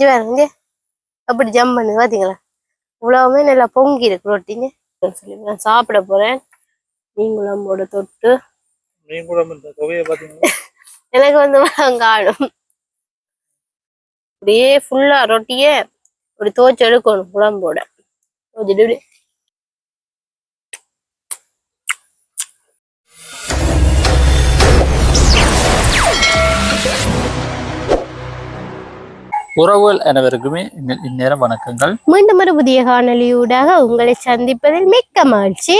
இங்க பாருங்க. அப்படி ஜம்ப் பண்ணுது பாத்தீங்களா? இவ்வளவுமே நல்லா பொங்கி இருக்கு ரொட்டின்னு சொல்லி நான் சாப்பிட போறேன். மீன் குழம்போட தொட்டு. எனக்கு வந்து காணும் அப்படியே ஃபுல்லா ரொட்டியே ஒரு தோச்சு எடுக்கணும் குழம்போட. தோச்சிட்டு உறவுகள் அனைவருக்குமே இந்நேரம் வணக்கங்கள். மீண்டும் ஒரு புதிய காணொலியூடாக உங்களை சந்திப்பதில் மிக்க மகிழ்ச்சி.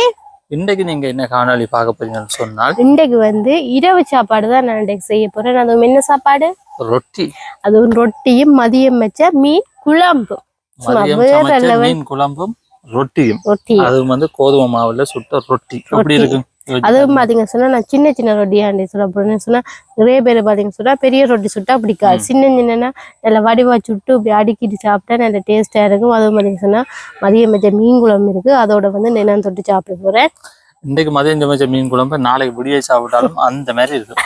இன்றைக்கு நீங்க என்ன காணொளி பார்க்க போறீங்கன்னு சொன்னால் இன்றைக்கு வந்து இரவு சாப்பாடு தான் நான் இன்றைக்கு செய்ய போறேன். அதுவும் என்ன சாப்பாடு? ரொட்டி. அதுவும் ரொட்டியும் மதியம் வச்ச மீன் குழம்பு. மீன் குழம்பும் ரொட்டியும். ரொட்டி அதுவும் வந்து கோதுமை மாவுல சுட்ட ரொட்டி. எப்படி ரொட்டி. அதுவும் பாத்தீங்க சொன்னா நான் சின்ன சின்ன ரொட்டியாண்டி சொல்ல போறேன்னு சொன்னா நிறைய பேர் பாத்தீங்க சொன்னா பெரிய ரொட்டி சுட்டா பிடிக்காது. சின்ன சின்னன்னா நல்லா வடிவா சுட்டு இப்படி அடுக்கிட்டு சாப்பிட்டா நல்ல டேஸ்டா இருக்கும். அதுவும் பாத்தீங்க சொன்னா மதியம் வச்ச மீன் குழம்பு இருக்கு. அதோட வந்து நான் தொட்டு சாப்பிட போறேன். இன்றைக்கு மதியம் சமைச்ச மீன் குழம்பு நாளைக்கு விடிய சாப்பிட்டாலும் அந்த மாதிரி இருக்கும்?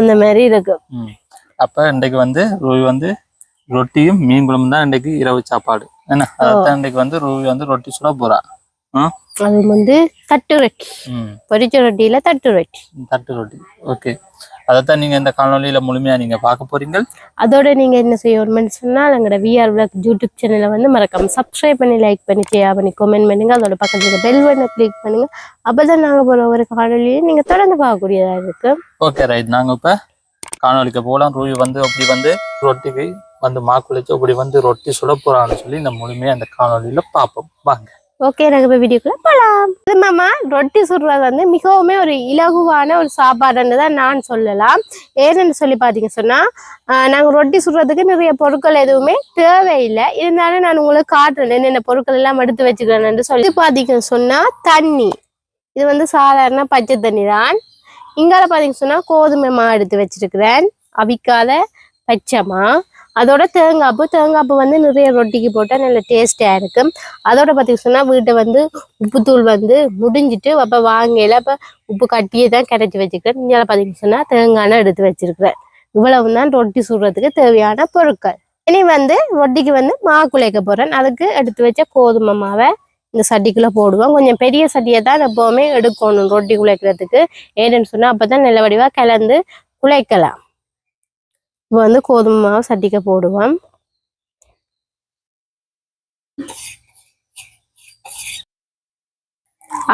அந்த மாதிரி இருக்கு. அப்ப இன்றைக்கு வந்து ரூவி வந்து ரொட்டியும் மீன் குழம்பு தான் இன்றைக்கு இரவு சாப்பாடு. என்ன அதான் இன்றைக்கு வந்து ரூவி வந்து ரொட்டி சுட போறா? அது வந்து தட்டு ரொட்டி. பொரிச்ச ரொட்டியில தட்டு ரொட்டி. தட்டு ரொட்டி. ஓகே. அதைத்தான் நீங்க இந்த காணொலியில முழுமையா நீங்க பார்க்க போறீங்க அதோட நீங்க என்ன செய்யணும்னு சொன்னா எங்களோட விஆர் விளாக் யூடியூப் சேனலை வந்து மறக்காம சப்ஸ்கிரைப் பண்ணி லைக் பண்ணி ஷேர் பண்ணி கமெண்ட் பண்ணுங்க. அதோட பக்கத்துல பெல் பட்டனை கிளிக் பண்ணுங்க. அப்பதான் நாங்க போற ஒரு காணொலியை நீங்க தொடர்ந்து பார்க்கக்கூடியதா இருக்கு ஓகே ரைட் நாங்க இப்ப காணொலிக்கு போகலாம் ரூவி வந்து அப்படி வந்து ரொட்டிக்கு வந்து மாக்குளிச்சு அப்படி வந்து ரொட்டி சுட போறான்னு சொல்லி இந்த முழுமையா அந்த காணொலியில பார்ப்போம். வாங்க. ஓகே நாங்கள் இப்போ வீடியோக்குள்ள போகலாம் இது மாமா ரொட்டி சுடுறது வந்து மிகவுமே ஒரு இலகுவான ஒரு சாப்பாடுன்னு தான் நான் சொல்லலாம். ஏன்னு சொல்லி பார்த்தீங்க சொன்னால் நாங்கள் ரொட்டி சுடுறதுக்கு நிறைய பொருட்கள் எதுவுமே தேவையில்லை. இருந்தாலும் நான் உங்களுக்கு காட்டுறேன் என்னென்ன பொருட்கள் எல்லாம் எடுத்து வச்சுக்கிறேன்னு சொல்லி. பார்த்தீங்கன்னு சொன்னால் தண்ணி. இது வந்து சாதாரண பச்சை தண்ணி தான். இங்கால பார்த்தீங்க சொன்னால் கோதுமை மா எடுத்து வச்சிருக்கிறேன். அவிக்காத பச்சைமா அதோட தேங்காய்ப்பு பூ வந்து நிறைய ரொட்டிக்கு போட்டால் நல்ல டேஸ்டாக இருக்கும். அதோட பார்த்தீங்க சொன்னால் வீட்டை வந்து உப்புத்தூள் வந்து முடிஞ்சிட்டு அப்போ வாங்கையில் அப்போ உப்பு கட்டியே தான் கரைச்சி வச்சுக்கிறேன். இங்கே பார்த்தீங்க சொன்னால் தேங்காய் எடுத்து வச்சிருக்கிறேன். இவ்வளவு தான் ரொட்டி சுடுறதுக்கு தேவையான பொருட்கள். இனி வந்து ரொட்டிக்கு வந்து மா குலைக்க போகிறேன் அதுக்கு எடுத்து வச்ச கோதுமை மாவை இந்த சட்டிக்குள்ளே போடுவோம். கொஞ்சம் பெரிய சட்டியை தான் எப்போவுமே எடுக்கணும் ரொட்டி குழைக்கிறதுக்கு. ஏன்னு சொன்னால் அப்போ தான் நல்ல வடிவாக கலந்து குழைக்கலாம். இப்போ வந்து கோதுமை மாவு சட்டிக்க போடுவோம்.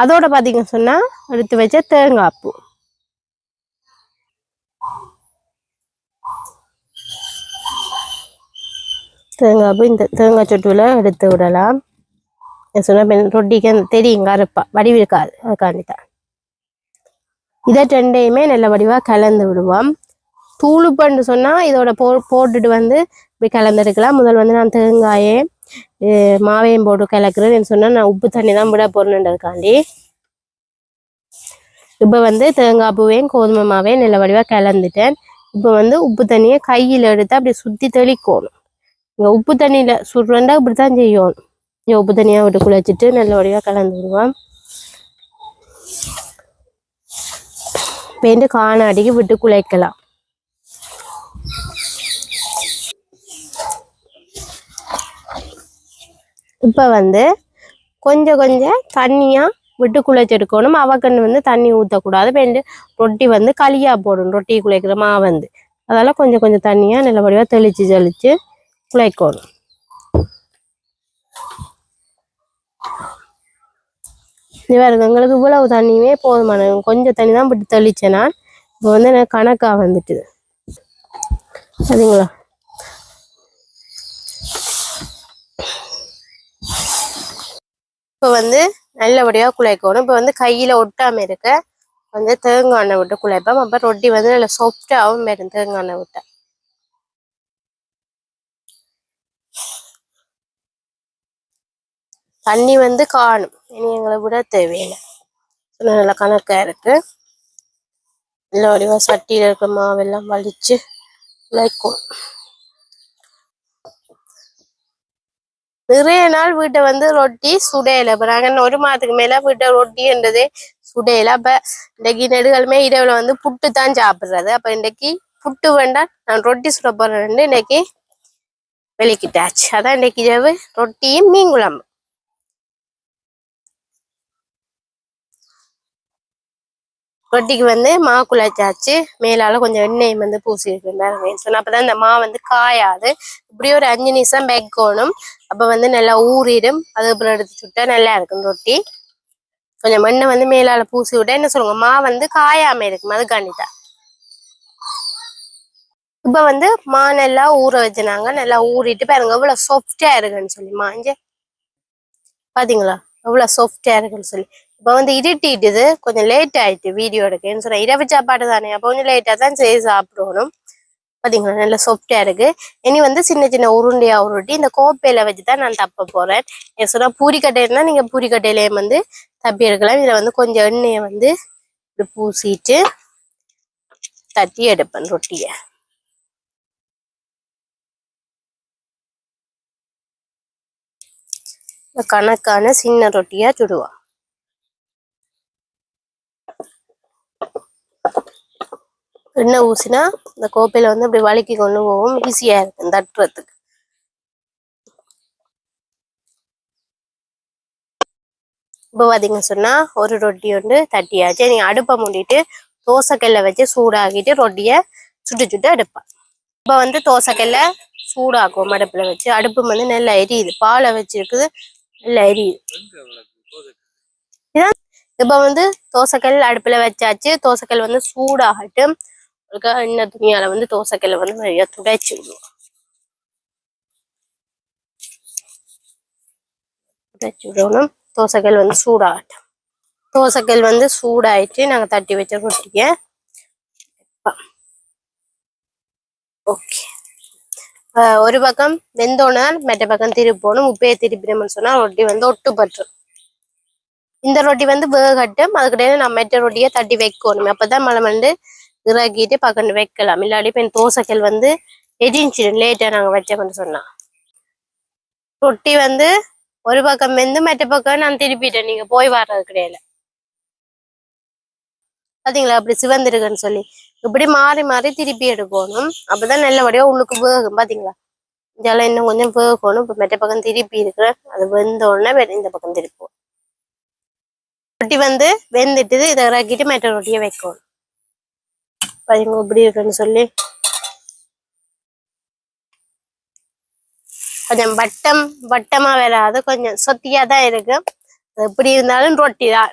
அதோட பாத்தீங்க சொன்னா எடுத்து வச்ச தேங்காய் பூ. தேங்காய் பூ இந்த தேங்காய் சொட்டுல எடுத்து விடலாம். சொன்னால் ரொட்டிக்கு அந்த தெரியும் கருப்பா வடிவு இருக்காது. அதுக்காண்டி தான். இதை ரெண்டையுமே நல்ல வடிவா கலந்து விடுவோம். தூளுப்பண்டு சொன்னால் இதோட போ போட்டுட்டு வந்து இப்படி கலந்துருக்கலாம். முதல் வந்து நான் தேங்காயே மாவையும் போட்டு கலக்குறேன்னு சொன்னால் நான் உப்பு தண்ணி தான் விட போறேன்றதுக்காண்டி இப்போ வந்து தேங்காய் பூவையும் கோதுமை மாவையும் நல்ல வடிவாக கலந்துட்டேன். இப்போ வந்து உப்பு தண்ணியை கையில் எடுத்து அப்படி சுற்றி தெளிக்கணும். இங்கே உப்பு தண்ணியில் சுருண்டா இப்படி தான் செய்யணும். இங்கே உப்பு தண்ணியாக விட்டு குழைச்சிட்டு நல்ல வடிவாக கலந்து விடுவோம் பேண்டு காணாடிக்கு விட்டு குழைக்கலாம் இப்போ வந்து கொஞ்சம் கொஞ்சம் தண்ணியாக விட்டு குழைச்செடுக்கணும் அவக்கண்ணு வந்து தண்ணி ஊற்றக்கூடாது பேண்டு ரொட்டி வந்து களியாக போடணும். ரொட்டி குழைக்கிற மா வந்து. அதெல்லாம் கொஞ்சம் கொஞ்சம் தண்ணியாக நல்லபடியாக தெளித்து தெளித்து குழைக்கணும். இது எங்களுக்கு இவ்வளவு தண்ணியுமே போதுமான. கொஞ்சம் தண்ணி தான் விட்டு தெளித்தேன் நான் இப்போ வந்து எனக்கு கணக்காக வந்துட்டுது. சரிங்களா? இப்போ வந்து நல்லபடியாக குழைக்கணும். இப்போ வந்து கையில் ஒட்டாமல் இருக்க வந்து தேங்காய் எண்ணெய் விட்டு குழைப்போம். அப்போ ரொட்டி வந்து நல்லா சாஃப்டாகவும் வரும் தேங்காய் எண்ணெய் விட்டா. தண்ணி வந்து காணும். இனி எங்களை விட தேவையில்லை. நல்லா கணக்காக இருக்கு. நல்ல வடிவாக சட்டியில் இருக்க மாவெல்லாம் வலிச்சு குழைக்கும். நிறைய நாள் வீட்டை வந்து ரொட்டி சுடையில. இப்ப நாங்க ஒரு மாதத்துக்கு மேல வீட்டை ரொட்டின்றதே சுடையில. அப்ப இன்னைக்கு நெடுகளுமே இரவுல வந்து புட்டு தான் சாப்பிடுறது. அப்ப இன்னைக்கு புட்டு வேண்டாம் நான் ரொட்டி சுட போறேன் இன்னைக்கு வெளிக்கிட்டாச்சு அதான் இன்னைக்கு இரவு ரொட்டியும் மீன் குழம்பு. ரொட்டிக்கு வந்து மா குழச்சாச்சு மேலால கொஞ்சம் எண்ணெய் வந்து பூசி இருக்கேன் சொன்னா அப்பதான் இந்த மா வந்து காயாது. இப்படி ஒரு அஞ்சு நிமிஷம் வைக்கணும் அப்ப வந்து நல்லா ஊறிடும். அதுக்கப்புறம் எடுத்து சுட்டா நல்லா இருக்கும் ரொட்டி. கொஞ்சம் மண்ணை வந்து மேலால பூசி விட்டா என்ன சொல்லுங்க மா வந்து காயாம இருக்கும். அது கண்டிதா இப்ப வந்து மா நல்லா ஊற வச்சுனாங்க நல்லா ஊறிட்டு பாருங்க எவ்வளவு சாஃப்டா இருக்குன்னு சொல்லி. மாஞ்ச பாத்தீங்களா? எவ்வளவு சாஃப்டா இருக்குன்னு சொல்லி. இப்போ வந்து இருட்டிட்டுது. கொஞ்சம் லேட் ஆயிட்டு வீடியோ எடுக்கேன்னு சொன்னேன். இரவு சாப்பாடு தானே. அப்போ கொஞ்சம் லேட்டாக தான் செய்து சாப்பிடணும். பார்த்தீங்களா நல்லா சாஃப்டாக இருக்கு. இனி வந்து சின்ன சின்ன உருண்டையா உருட்டி இந்த கோப்பையில வச்சு தான் நான் தப்ப போறேன். ஏன் சொன்னால் பூரிக்கட்டை நீங்கள் நீங்க பூரிக்கட்டையிலேயே வந்து தப்பி எடுக்கலாம் இதில் வந்து கொஞ்சம் எண்ணெயை வந்து இப்படி பூசிட்டு தட்டி எடுப்பேன் ரொட்டியை. கணக்கான சின்ன ரொட்டியா சுடுவான் எண்ணெய் ஊசினா இந்த கோப்பையில வந்து அப்படி வழுக்கி கொண்டு போகும். ஈஸியா இருக்கும் தட்டுறதுக்கு. இப்போ பார்த்தீங்க சொன்னா ஒரு ரொட்டி வந்து தட்டியாச்சு. நீங்க அடுப்பை மூடிட்டு தோசைக்கல்ல வச்சு சூடாக்கிட்டு ரொட்டியை சுட்டு சுட்டு எடுப்பேன் இப்போ வந்து தோசைக்கல்ல சூடாக்கும் அடுப்புல வச்சு. அடுப்பு வந்து நல்லா எரியுது. பாலை வச்சிருக்குது நல்லா எரியுது. இப்போ வந்து தோசைக்கல் அடுப்புல வச்சாச்சு. தோசைக்கல் வந்து சூடாகட்டும். ஒருக்கா எண்ணெய் துணியால வந்து தோசைக்கல்ல வந்து நிறைய துடைச்சு விடுவோம். துடைச்சு விடணும். தோசைக்கல் வந்து சூடாகட்டும். தோசைக்கல் வந்து சூடாயிட்டு நாங்க தட்டி வச்ச ரொட்டிய ஓகே. ஒரு பக்கம் வெந்தோனால் மற்ற பக்கம் திருப்பணும். உப்பையை திருப்பினோம்னு சொன்னா ரொட்டி வந்து ஒட்டு இந்த ரொட்டி வந்து வேகட்டும். அதுக்கிட்டே நான் மெட்ட ரொட்டியை தட்டி வைக்கணும். அப்போதான் மழை வந்து இறக்கிட்டு பக்கம் வைக்கலாம். இல்லாடி இப்போ தோசைக்கல் வந்து எரிஞ்சிடும். லேட்டா நாங்க வச்சோம்னு சொன்னா. ரொட்டி வந்து ஒரு பக்கம் வெந்து மற்ற பக்கம் நான் திருப்பிட்டேன். நீங்க போய் வர்றது கிடையாது பாத்தீங்களா? அப்படி சிவந்திருக்குன்னு சொல்லி. இப்படி மாறி மாறி திருப்பி எடுக்கணும். அப்பதான் நல்லபடியா உள்ளுக்கு வேகும். பாத்தீங்களா? இதெல்லாம் இன்னும் கொஞ்சம் வேகணும். இப்போ மெட்ட பக்கம் திருப்பி இருக்கிறேன். அது வெந்த உடனே இந்த பக்கம் திருப்போம் ரொட்டி வந்து வெந்துட்டு இதை இறக்கிட்டு மெட்ட ரொட்டியை வைக்கணும். பாருங்க எப்படி இருக்குன்னு சொல்லி. கொஞ்சம் வட்டம் வட்டமா வராது கொஞ்சம் சொத்தியா தான் இருக்கு. எப்படி இருந்தாலும் ரொட்டி தான்.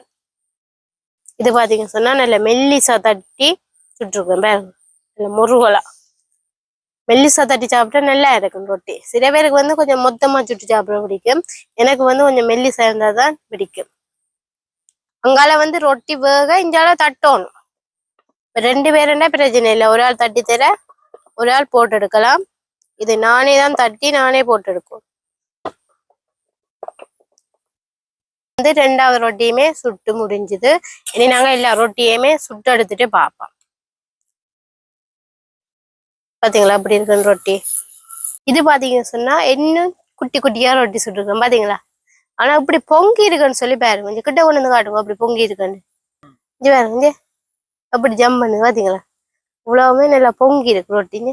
இது பாத்தீங்க சொன்னா நல்ல மெல்லிசா தட்டி சுட்டுருக்கேன் பாருங்க. நல்ல முருகலா. மெல்லிசா தட்டி சாப்பிட்டா நல்லா இருக்கும் ரொட்டி. சில பேருக்கு வந்து கொஞ்சம் மொத்தமா சுட்டு சாப்பிட பிடிக்கும். எனக்கு வந்து கொஞ்சம் மெல்லிசா இருந்தா தான் பிடிக்கும். அங்கால வந்து ரொட்டி வேக இஞ்சால தட்டணும். ரெண்டு பேருன்னா பிரச்சனை இல்லை. ஒரு ஆள் தட்டி தர ஒரு ஆள் போட்டு எடுக்கலாம். இது நானே தான் தட்டி நானே போட்டு எடுக்கும். வந்து ரெண்டாவது ரொட்டியுமே சுட்டு முடிஞ்சுது. இனி நாங்க எல்லா ரொட்டியுமே சுட்டு எடுத்துட்டு பார்ப்போம் பாத்தீங்களா அப்படி இருக்குன்னு ரொட்டி? இது பாத்தீங்க சொன்னா இன்னும் குட்டி குட்டியா ரொட்டி சுட்டுருக்கோம் பாத்தீங்களா? ஆனா இப்படி பொங்கி இருக்குன்னு சொல்லி பாருங்க. கொஞ்சம் கிட்ட கொண்டு வந்து காட்டுங்க. அப்படி பொங்கி இருக்குன்னு. இது பாருங்க அப்படி ஜம் பண்ணுங்க பார்த்தீங்களா இவ்வளவுமே நல்லா பொங்கி இருக்கு ரொட்டிங்க.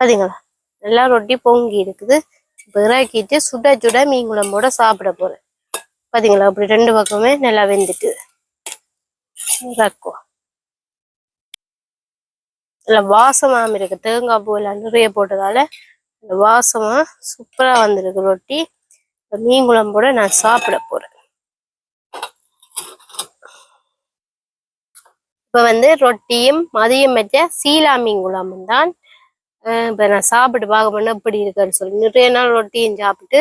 பார்த்தீங்களா நல்லா ரொட்டி பொங்கி இருக்குது. இப்ப இறக்கிட்டு சுட சுட மீன் குழம்போட சாப்பிட போறேன். பாத்தீங்களா? அப்படி ரெண்டு பக்கமே நல்லா வெந்துட்டு இறக்குவோம் நல்லா வாசமாக இருக்கு. தேங்காய் பூ எல்லாம் நிறைய போட்டதால வாசமா சூப்பரா வந்திருக்கு ரொட்டி. மீன் குழம்போட நான் சாப்பிட போறேன். இப்ப வந்து ரொட்டியும் மதியம் வச்ச சீலா மீன் குழம்பும் தான். இப்ப நான் சாப்பிட்டு பார்க்க போனா எப்படி இருக்குன்னு சொல்லி நிறைய நாள் ரொட்டியும் சாப்பிட்டு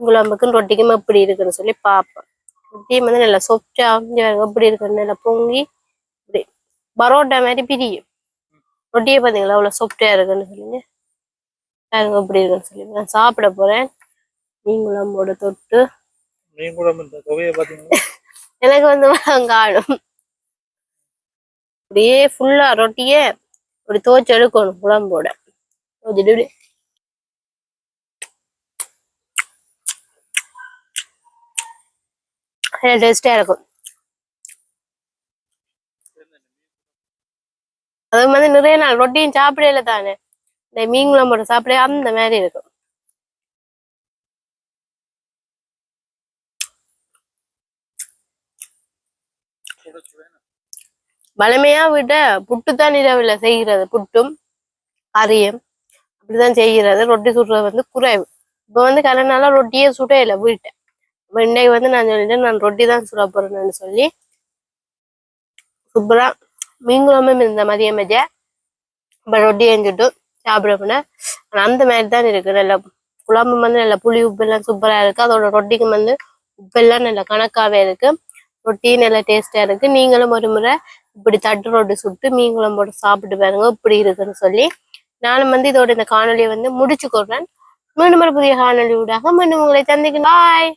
குழம்புக்கும் ரொட்டிக்கும் எப்படி இருக்குன்னு சொல்லி பார்ப்பேன். ரொட்டியும் வந்து நல்லா சொப்டா எப்படி இருக்குன்னு நல்லா பொங்கி இப்படி பரோட்டா மாதிரி பிரியும். ரொட்டியை பார்த்தீங்களா அவ்வளோ சொப்டா இருக்குன்னு சொல்லுங்க. பாருங்க எப்படி இருக்குன்னு சொல்லி நான் சாப்பிட போறேன். மீன் குழம்போட தொட்டு. மீன் குழம்பு எனக்கு வந்து காணும். அப்படியே ஃபுல்லா ரொட்டியே ஒரு தோச்சு எடுக்கணும் குழம்போட துவைச்சிட்டு டேஸ்டா இருக்கும். அது மாதிரி நிறைய நாள் ரொட்டியும் சாப்பிடல தானே. இந்த மீன் குழம்போட சாப்பிட அந்த மாதிரி இருக்கும். வளமையா விட புட்டுதான் இரவில் செய்கிறது புட்டும் அரியும் அப்படிதான் செய்கிறது. ரொட்டி சுடுறது வந்து குறைவு. இப்போ வந்து கலனால ரொட்டியே சுடையில இல்லை வீட்டை இன்னைக்கு வந்து நான் சொல்லிட்டேன் நான் ரொட்டி தான் சுட போறேன்னு சொல்லி. சூப்பரா மீன் குழம்பும் இந்த மதியம் வச்ச. இப்போ ரொட்டி செஞ்சுட்டு சாப்பிட அந்த மாதிரி தான் இருக்கு நல்லா குழம்பு வந்து நல்ல புளி உப்பு எல்லாம் சூப்பரா இருக்கு. அதோட ரொட்டிக்கு வந்து உப்பெல்லாம் நல்ல கணக்காவே இருக்கு. ரொட்டி நல்லா டேஸ்டா இருக்கு. நீங்களும் ஒரு முறை இப்படி தட்டு ரோடு சுட்டு மீன் குழம்போட சாப்பிட்டு பாருங்க இப்படி இருக்குன்னு சொல்லி நானும் வந்து இதோட இந்த காணொலியை வந்து முடிச்சு கொடுறேன் மீண்டும் ஒரு புதிய காணொலி ஊடாக மீண்டும் உங்களை சந்திக்கிறேன் பாய்